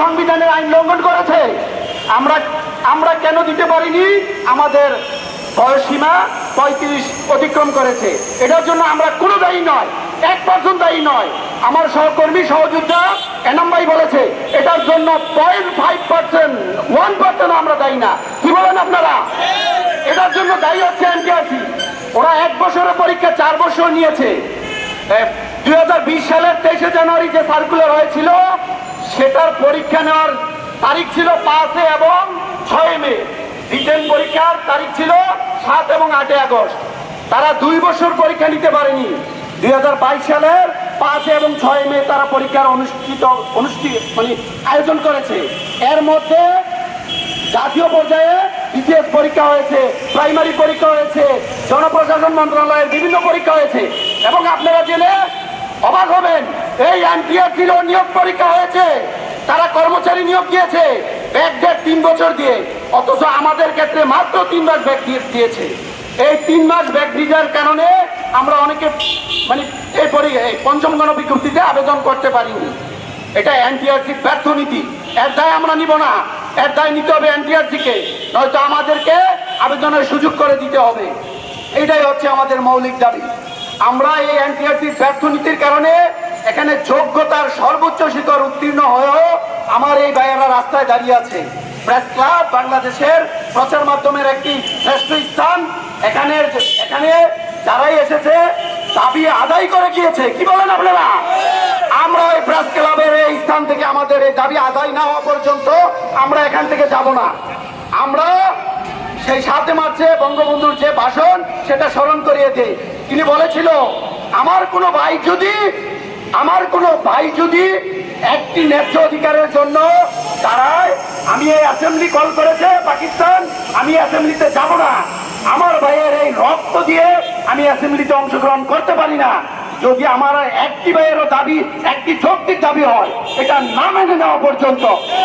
সংবিধানের আইন লঙ্ঘন করেছে। আমরা আমরা কেন দিতে পারিনি? আমাদের বয়সীমা পঁয়ত্রিশ অতিক্রম করেছে। এটার জন্য আমরা কোনো দায়ী নয় এক পার্সেন্ট দায়ী নয়। আমার সহকর্মী সহযোদ্ধা এনাম ভাই বলেছে, এটার জন্য point five percent, one percent আমরা দায়ী না। কি বলেন আপনারা? এটার জন্য দায়ী হচ্ছে এনটিআরসি। ওরা এক বছরের পরীক্ষা, চার বছর নিয়েছে। দুই হাজার বিশ সালের তেইশে জানুয়ারি যে সার্কুলার হয়েছিল সেটার পরীক্ষা নেওয়ার তারিখ ছিল পাঁচে এবং ছয় মে। রিটেন পরীক্ষার তারিখ ছিল সাত এবং আটে আগস্ট। তারা দুই বছর পরীক্ষা নিতে পারেনি। দুই হাজার বাইশ সালের পাঁচ এবং ছয় মে তারা পরীক্ষার অনুষ্ঠিত অনুষ্ঠিত মানে আয়োজন করেছে। এর মধ্যে জাতীয় পর্যায়ে বিসিএস পরীক্ষা হয়েছে, প্রাইমারি পরীক্ষা হয়েছে, জনপ্রশাসন মন্ত্রণালয়ের বিভিন্ন পরীক্ষা হয়েছে। এবং আপনারা জেনে অবাক হবেন, এই এনটিআরসির নিয়োগ পরীক্ষা হয়েছে, তারা কর্মচারী নিয়োগ দিয়েছে ব্যাক দেড় তিন বছর দিয়ে, অথচ আমাদের ক্ষেত্রে মাত্র তিন মাস ব্যাক দিয়েছে। এই তিন মাস ব্যাক দেওয়ার কারণে আমরা অনেকে মানে এই পরি পঞ্চম গণবিজ্ঞপ্তিতে আবেদন করতে পারিনি। এটা এনটিআরসির ব্যর্থ নীতি। এর দায় আমরা নিব না। এর দায় নিতে হবে এনটিআরসিকে, নয়তো আমাদেরকে আবেদনের সুযোগ করে দিতে হবে। এটাই হচ্ছে আমাদের মৌলিক দাবি। আমরা এই এনটিআরসির ব্যর্থ নীতির কারণে এখানে যোগ্যতার সর্বোচ্চ শিখর উত্তীর্ণ হয়েও আমার এই ভাইয়েরা রাস্তায় দাঁড়িয়ে আছে। প্রেস ক্লাব বাংলাদেশের প্রচার মাধ্যমের একটি শ্রেষ্ঠ স্থান। এখানে এখানে যারাই এসেছে, দাবি আদায় করে গিয়েছে। কি বলেন আপনারা? আমরা এই প্রেস ক্লাবের এই স্থান থেকে আমাদের এই দাবি আদায় না হওয়া পর্যন্ত আমরা এখান থেকে যাব না। আমরা সেই সাথে মার্চে বঙ্গবন্ধুর যে ভাষণ, সেটা স্মরণ করিয়ে দিই তিনি বলেছিল, আমার কোনো ভাই যদি, আমার কোনো ভাই যদি একটি ন্যায্য অধিকারের জন্য দাঁড়ায়, আমি এই অ্যাসেম্বলি কল করেছে, পাকিস্তান, আমি অ্যাসেম্বলিতে যাব না। আমার ভাইয়ের এই রক্ত দিয়ে আমি অ্যাসেম্বলিতে অংশগ্রহণ করতে পারি না। যদি আমার একটি ভাইয়েরও দাবি, একটি যৌক্তিক দাবি হয়, এটা না মেনে নেওয়া পর্যন্ত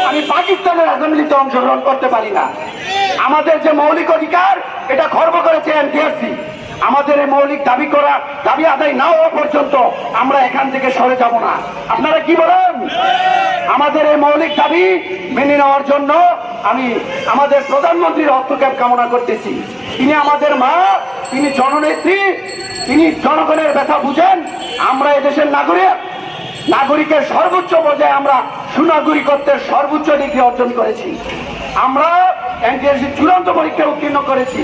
আমি পাকিস্তানের অ্যাসেম্বলিতে অংশগ্রহণ করতে পারি না। আমাদের যে মৌলিক অধিকার, এটা খর্ব করেছে এনটিআরসি। আমাদের এই মৌলিক দাবি করা, দাবি আদায় না হওয়া পর্যন্ত আমরা এখান থেকে সরে যাব না। আপনারা কি বলেন? আমাদের এই মৌলিক দাবি মেনে নেওয়ার জন্য আমি আমাদের প্রধানমন্ত্রীর হস্তক্ষেপ কামনা করতেছি। তিনি আমাদের মা, তিনি জননেত্রী, তিনি জনগণের ব্যথা বুঝেন, আমরা এদেশের নাগরিক। নাগরিকের সর্বোচ্চ পর্যায়ে আমরা সুনাগরিকত্বের সর্বোচ্চ ডিগ্রি অর্জন করেছি। আমরা এনটিএসসি চূড়ান্ত পরীক্ষা উত্তীর্ণ করেছি।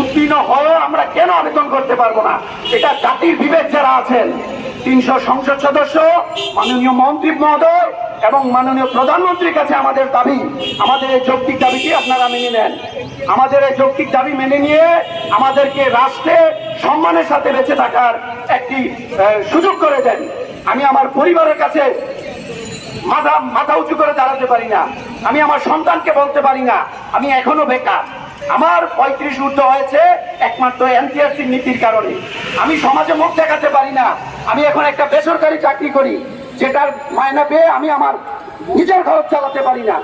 উত্তীর্ণ হয়েও আমরা কেন আবেদন করতে পারব না? এটা জাতির বিবেক যারা আছেন, তিনশো সংসদ সদস্য, মাননীয় মন্ত্রী মহোদয় এবং মাননীয় প্রধানমন্ত্রীর কাছে আমাদের দাবি, আমাদের এই যৌক্তিক দাবিটি আপনারা মেনে নেন। আমাদের এই যৌক্তিক দাবি মেনে নিয়ে আমাদেরকে রাষ্ট্রে সম্মানের সাথে বেঁচে থাকার একটি সুযোগ করে দেন। আমি আমার পরিবারের কাছে মাথা মাথা উঁচু করে দাঁড়াতে পারি না। আমি আমার সন্তানকে বলতে পারি না। আমি এখনও বেকার। আমার পঁয়ত্রিশ ঊর্ধ্ব হয়েছে, একমাত্র এনটিআরসির নীতির কারণে। আমি সমাজে মুখ দেখাতে পারি না। আমি এখন একটা বেসরকারি চাকরি করি, যেটার মায়না পেয়ে আমি আমার নিজের খরচ চালাতে পারি না।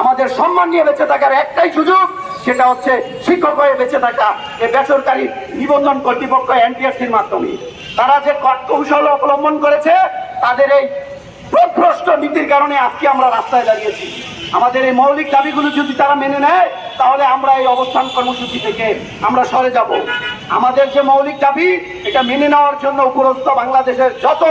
আমাদের সম্মান নিয়ে বেঁচে থাকার একটাই সুযোগ, সেটা হচ্ছে শিক্ষক হয়ে বেঁচে থাকা এই বেসরকারি নিবন্ধন কর্তৃপক্ষ এনটিআরসির মাধ্যমে। তারা যে কৌশল অবলম্বন করেছে, তাদের এই প্রভ্রষ্ট নীতির কারণে আজকে আমরা রাস্তায় দাঁড়িয়েছি। আমাদের এই মৌলিক দাবিগুলো যদি তারা মেনে নেয়, তাহলে আমরা এই অবস্থান কর্মসূচি থেকে আমরা সরে যাব। আমাদের যে মৌলিক দাবি, এটা মেনে নেওয়ার জন্য উপরস্থ বাংলাদেশের যত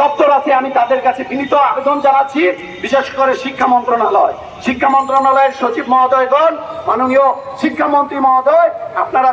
দপ্তর আছে, আমি তাদের কাছে বিনীত আবেদন জানাচ্ছি, বিশেষ করে শিক্ষা মন্ত্রণালয়। শিক্ষা মন্ত্রণালয়ের সচিব মহোদয়গণ, মাননীয় শিক্ষামন্ত্রী মহোদয়, আপনারা